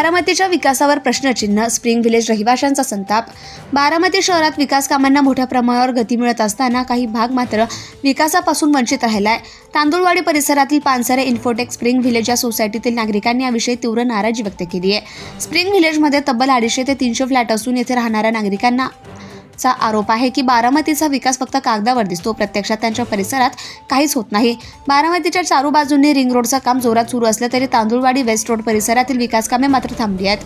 बारामतीच्या विकासावर प्रश्नचिन्ह स्प्रिंग विलेज रहिवाशांचा संताप. बारामती शहरात विकास कामांना मोठ्या प्रमाणावर गती मिळत असताना काही भाग मात्र विकासापासून वंचित राहिलाय. तांदूळवाडी परिसरातील पानसरे इन्फोटेक स्प्रिंग व्हिलेज या सोसायटीतील नागरिकांनी याविषयी तीव्र नाराजी व्यक्त केली आहे. स्प्रिंग व्हिलेजमध्ये तब्बल अडीचशे ते तीनशे फ्लॅट असून येथे राहणाऱ्या नागरिकांना चा आरोप आहे की बारामतीचा विकास फक्त कागदावर दिसतो प्रत्यक्षात त्यांच्या परिसरात काहीच होत नाही. बारामतीच्या चारू बाजूंनी रिंग रोडचं काम जोरात सुरू असलं तरी तांदूळवाडी वेस्ट रोड परिसरातील विकास कामे मात्र थांबली आहेत.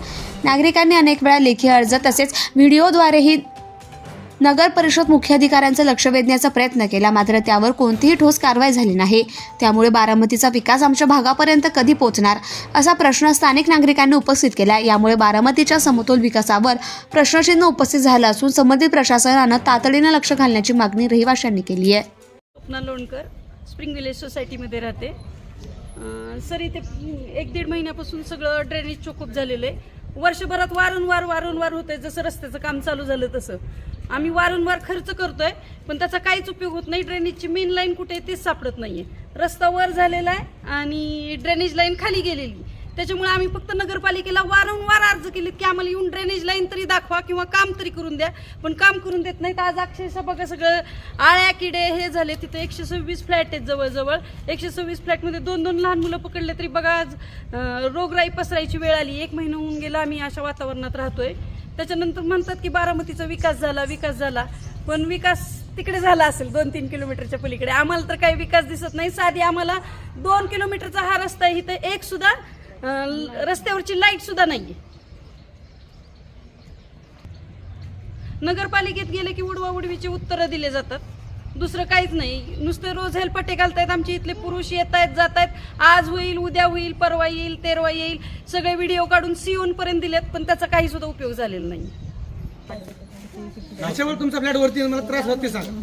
नागरिकांनी अनेक वेळा लेखी अर्ज तसेच व्हिडिओद्वारेही नगर परिषद मुख्याधिकाऱ्यांचं लक्ष वेधण्याचा प्रयत्न केला. मात्र त्यावर कोणतीही ठोस कारवाई झाली नाही. त्यामुळे बारामतीचा विकास आमच्या भागापर्यंत कधी पोहोचणार असा प्रश्न स्थानिक नागरिकांनी उपस्थित केला यामुळे बारामतीच्या समतोल विकासावर प्रश्नचिन्ह उपस्थित झालं असून संबंधित प्रशासनानं तातडीनं लक्ष घालण्याची मागणी रहिवाशांनी केली आहे. स्वप्ना लोणकर स्प्रिंग विलेज सोसायटीमध्ये राहते. सर इथे एक दीड महिन्यापासून सगळं ड्रेनेज चोकअप झालेलं आहे. वर्षभरात वारंवार वारंवार होतंय. जसं रस्त्याचं काम चालू झालं तसं. आम्ही वारंवार खर्च करतोय पण त्याचा काहीच उपयोग होत नाही. ड्रेनेजची मेन लाईन कुठे आहे तेच सापडत नाहीये. रस्ता वर झालेला आहे आणि ड्रेनेज लाईन खाली गेलेली त्याच्यामुळे आम्ही फक्त नगरपालिकेला वारंवार अर्ज केलेत की आम्हाला येऊन ड्रेनेज लाईन तरी दाखवा किंवा काम तरी करून द्या. पण काम करून देत नाहीत. आज अक्षरशः बघा सगळं आळ्या किडे हे झाले. तिथे एकशे सव्वीस फ्लॅट आहेत जवळजवळ. एकशे सव्वीस फ्लॅटमध्ये दोन दोन लहान मुलं पकडले तरी बघा आज रोगराई पसरायची वेळ आली. एक महिना होऊन गेला आम्ही अशा वातावरणात राहतोय. त्याच्यानंतर म्हणतात की बारामतीचा विकास झाला विकास झाला. पण विकास तिकडे झाला असेल दोन तीन किलोमीटरच्या पलीकडे. आम्हाला तर काही विकास दिसत नाही. साधी आम्हाला दोन किलोमीटरचा हा रस्ता आहे. इथं एक सुद्धा रस्त्यावरची लाइट सुद्धा नाहीये. नगरपालिकेत गेले की उडवा उडवीचे उत्तरं दिले जातात. दुसरं काहीच नाही. नुसते रोज हेलपट्टे घालतायत आमचे इथले पुरुष येत आहेत जात आहेत आज होईल उद्या होईल परवा येईल तेरवा येईल. सगळे व्हिडिओ काढून सीओन पर्यंत दिलेत पण त्याचा काही सुद्धा उपयोग झालेला नाही. तुमचा फ्लॅट वरती मला त्रास होते सांग.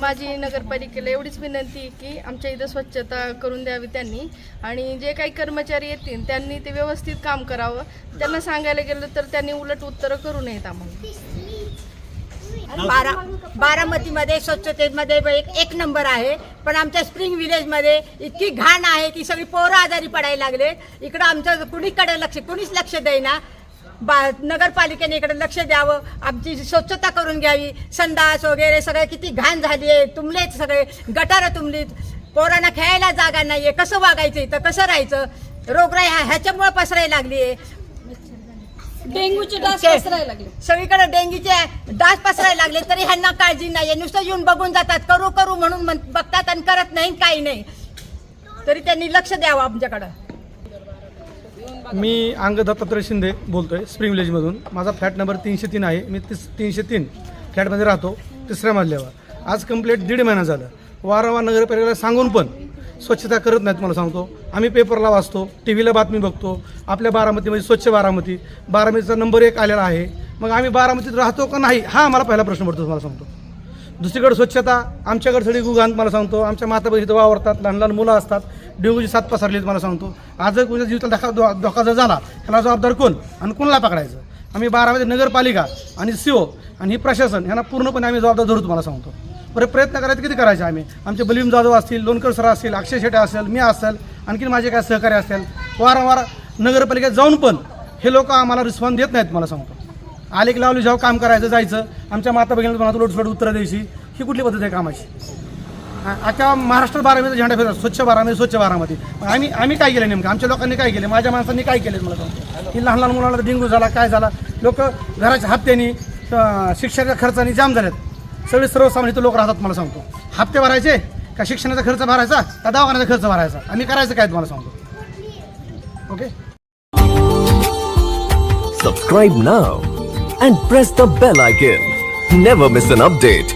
माझी नगरपालिकेला एवढीच विनंती आहे की आमच्या इथं स्वच्छता करून द्यावी त्यांनी. आणि जे काही कर्मचारी येतील त्यांनी ते व्यवस्थित काम करावं. त्यांना सांगायला गेलं तर त्यांनी उलट उत्तरं करू नयेत आम्हाला. बारा बारामतीमध्ये स्वच्छतेमध्ये एक एक नंबर आहे. पण आमच्या स्प्रिंग विलेजमध्ये इतकी घाण आहे की सगळी पोरं आजारी पडायला लागले इकडं आमचं कुणीकडे लक्ष कुणीच लक्ष देईना. बा नगरपालिकेने इकडे लक्ष द्यावं आमची स्वच्छता करून घ्यावी संडास वगैरे सगळे किती घाण झाली आहे तुंबलेत सगळे गटारं तुंबलीत पोरांना खेळायला जागा नाहीये कसं वागायचं इथं कसं राहायचं? रोगराई ह्या- ह्याच्यामुळे पसरायला लागली आहे डेंग्यूचे डास पसरायला लागले. सगळीकडे डेंगीचे डास पसरायला लागले तरी ह्यांना काळजी नाहीये. नुसतं येऊन बघून जातात करू करू म्हणून म्हण- बघतात आणि करत नाही काही नाही. तरी त्यांनी लक्ष द्यावं आमच्याकडं. मी अंग दत्तात्रय शिंदे बोलतोय स्प्रिंग विलेजमधून माझा फ्लॅट नंबर तीनशे तीन आहे. मी तीस तीनशे तीन फ्लॅटमध्ये राहतो तिसऱ्या मजल्यावर. आज कंप्लेट दीड महिना झालं. वारंवार नगरपालिकेला सांगून पण स्वच्छता करत नाहीत मला सांगतो. आम्ही पेपरला वाचतो टी व्हीला बातमी बघतो आपल्या बारामतीमध्ये स्वच्छ बारामती. बारामतीचा नंबर एक आलेला आहे. मग आम्ही बारामतीत राहतो का नाही हा मला पहिला प्रश्न पडतो तुम्हाला सांगतो. दुसरीकडे स्वच्छता आमच्याकडे सगळी गुगांत मला सांगतो. आमच्या माता इथं वावरतात लहान लहान मुलं असतात. डेंग्यूची साथ पसरली मला सांगतो. आज जर कोणत्या जीविताला धोका धोका जर झाला त्याला जबाबदार कोण आणि कोणाला पकडायचं? आम्ही बारामध्ये नगरपालिका आणि सीओ आणि ही प्रशासन यांना पूर्णपणे आम्ही जबाबदार धरू तुम्हाला सांगतो. बरं प्रयत्न करायचे किती करायचे आम्ही? आमचे बलीम जाधव असतील लोणकर सर असतील अक्षय शेटे असेल मी असेल आणखीन माझे काय सहकारी असतील वारंवार नगरपालिकेत जाऊन पण हे लोक आम्हाला रिस्पॉन्स देत नाहीत मला सांगतो. आले की लावली जेव्हा काम करायचं जायचं आमच्या माता भगिनीला म्हणा लोटफोट उत्तरं द्यायची ही कुठली पद्धत आहे कामाची? आता महाराष्ट्र बारामध्ये झेंडा फिरतात स्वच्छ बारामध्ये म्हणजे स्वच्छ बारामध्ये आम्ही आम्ही काय केलं नेमकं? आमच्या लोकांनी काय केलं? माझ्या माणसांनी काय केलं मला सांगतो? की लहान लहान मुलांना डेंग्यू झाला काय झाला? लोक घराच्या हप्त्याने शिक्षणाच्या खर्चाने जाम झाल्यात सगळे सर्वसामान्य इथं लोक राहतात मला सांगतो. हप्ते भरायचे का शिक्षणाचा खर्च भरायचा का दवाखान्याचा खर्च भरायचा? आम्ही करायचं काय तुम्हाला सांगतो? Okay? Subscribe now and press the bell icon never miss an update